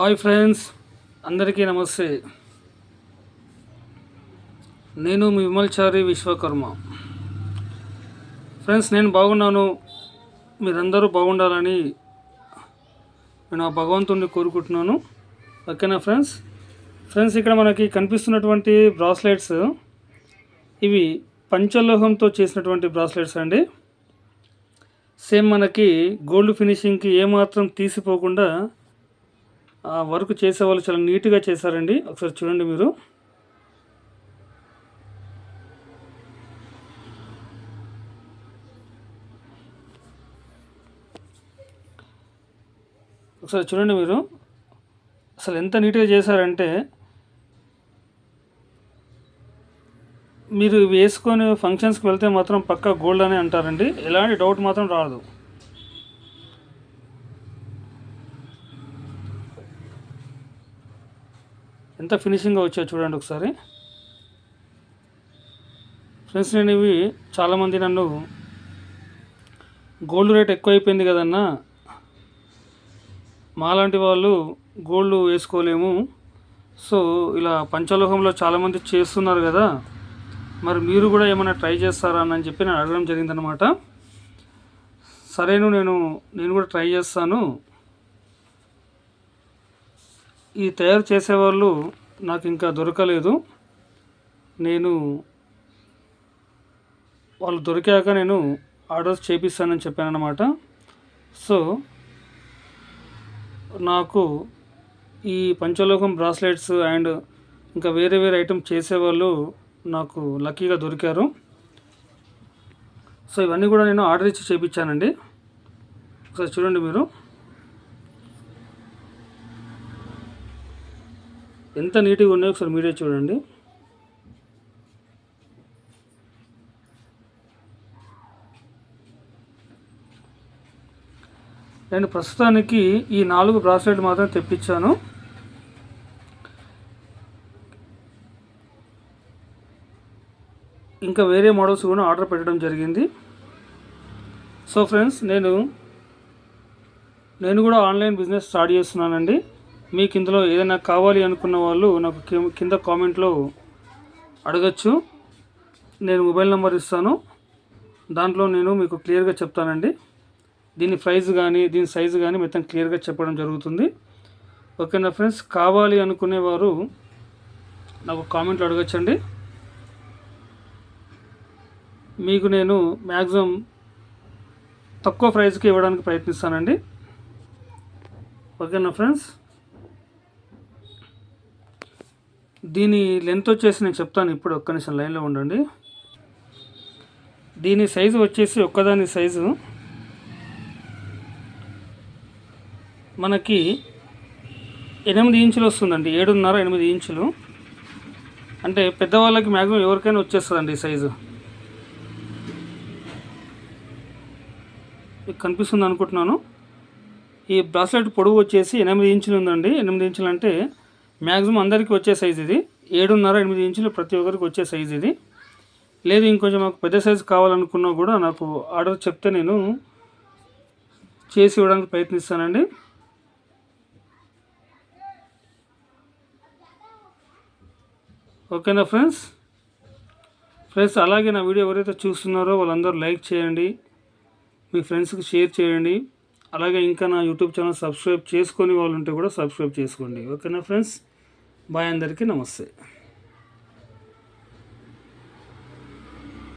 Hi friends అందరికీ నమస్తే. నేను మీ విమల్చారి విశ్వకర్మ. ఫ్రెండ్స్ నేను బాగున్నాను. మీరందరూ బాగుండాలని నేను ఆ భగవంతుడిని కోరుకుంటున్నాను. ఓకేనా ఫ్రెండ్స్? ఫ్రెండ్స్ ఇక్కడ మనకి కనిపిస్తున్నటువంటి బ్రాస్లెట్స్ ఇవి పంచలోహంతో చేసినటువంటి బ్రాస్లెట్స్ అండి. సేమ్ మనకి గోల్డ్ ఫినిషింగ్కి ఏమాత్రం తీసిపోకుండా వర్క్ చేసేవాళ్ళు చాలా నీట్గా చేశారండి. ఒకసారి చూడండి మీరు. ఒకసారి చూడండి మీరు. అసలు ఎంత నీట్గా చేశారంటే మీరు వేసుకొని ఫంక్షన్స్కి వెళ్తే మాత్రం పక్కా గోల్డ్ అని అంటారండి. ఎలాంటి డౌట్ మాత్రం రాదు. ఎంత ఫినిషింగ్గా వచ్చాయో చూడండి ఒకసారి. ఫ్రెండ్స్ నేను ఇవి చాలామంది నన్ను గోల్డ్ రేట్ ఎక్కువైపోయింది కదన్నా. మాలాంటి వాళ్ళు గోల్డ్ వేసుకోలేము. సో ఇలా పంచలోహంలో చాలామంది చేస్తున్నారు కదా. మరి మీరు కూడా ఏమైనా ట్రై చేస్తారా అని చెప్పి నేను అడగడం జరిగిందనమాట సరేను నేను నేను కూడా ట్రై చేస్తాను. ఈ తయారు చేసేవాళ్ళు నాకు ఇంకా దొరకలేదు. నేను వాళ్ళు దొరికాక నేను ఆర్డర్స్ చేపిస్తానని చెప్పాను అనమాట సో నాకు ఈ పంచలోకం బ్రాస్లెట్స్ అండ్ ఇంకా వేరే వేరే ఐటమ్ చేసేవాళ్ళు నాకు లక్కీగా దొరికారు. సో ఇవన్నీ కూడా నేను ఆర్డర్ ఇచ్చి చేయించానండి ఒకసారి చూడండి మీరు. ఎంత నీట్గా ఉన్నాయో ఒకసారి మీరే చూడండి. నేను ప్రస్తుతానికి ఈ నాలుగు బ్రాస్లెట్ మాత్రం తెప్పించాను. ఇంకా వేరే మోడల్స్ కూడా ఆర్డర్ పెట్టడం జరిగింది. సో ఫ్రెండ్స్ నేను నేను కూడా ఆన్లైన్ బిజినెస్ స్టార్ట్ చేస్తున్నానండి. మీకు ఇందులో ఏదైనా కావాలి అనుకున్న వాళ్ళు నాకు కింద కామెంట్లో అడగచ్చు. నేను మొబైల్ నెంబర్ ఇస్తాను. దాంట్లో నేను మీకు క్లియర్గా చెప్తానండి. దీని ప్రైస్ కానీ దీని సైజు కానీ మొత్తం క్లియర్గా చెప్పడం జరుగుతుంది. ఓకేనా ఫ్రెండ్స్? కావాలి అనుకునేవారు నాకు కామెంట్లు అడగచ్చండి. మీకు నేను మ్యాక్సిమం తక్కువ ప్రైస్కి ఇవ్వడానికి ప్రయత్నిస్తానండి. ఓకేనా ఫ్రెండ్స్? దీని లెంత్ వచ్చేసి నేను చెప్తాను ఇప్పుడు ఒక్క నిమిషం లైన్లో ఉండండి. దీని సైజు వచ్చేసి ఒక్కదాని సైజు మనకి ఎనిమిది ఇంచులు వస్తుందండి ఏడున్నర ఎనిమిది ఇంచులు. అంటే పెద్దవాళ్ళకి మ్యాక్సిమం ఎవరికైనా వచ్చేస్తుందండి ఈ సైజు కనిపిస్తుంది అనుకుంటున్నాను. ఈ బ్రాస్లెట్ పొడవు వచ్చేసి ఎనిమిది ఇంచులు ఉందండి. ఎనిమిది ఇంచులు అంటే మ్యాక్సిమం అందరికీ వచ్చే సైజ్ ఇది. ఏడున్నర ఎనిమిది ఇంచులు ప్రతి ఒక్కరికి వచ్చే సైజ్ ఇది. లేదు ఇంకొంచెం మాకు పెద్ద సైజు కావాలనుకున్నా కూడా నాకు ఆర్డర్ చెప్తే నేను చేసి ఇవ్వడానికి ప్రయత్నిస్తానండి. ఓకేనా ఫ్రెండ్స్? ఫ్రెండ్స్ అలాగే నా వీడియో ఎవరైతే చూస్తున్నారో వాళ్ళందరూ లైక్ చేయండి. మీ ఫ్రెండ్స్కి షేర్ చేయండి. అలాగే ఇంకా నా యూట్యూబ్ ఛానల్ సబ్స్క్రైబ్ చేసుకొని వాళ్ళు ఉంటే కూడా సబ్స్క్రైబ్ చేసుకోండి. ఓకేనా ఫ్రెండ్స్? బాయ్ అందరికీ నమస్తే.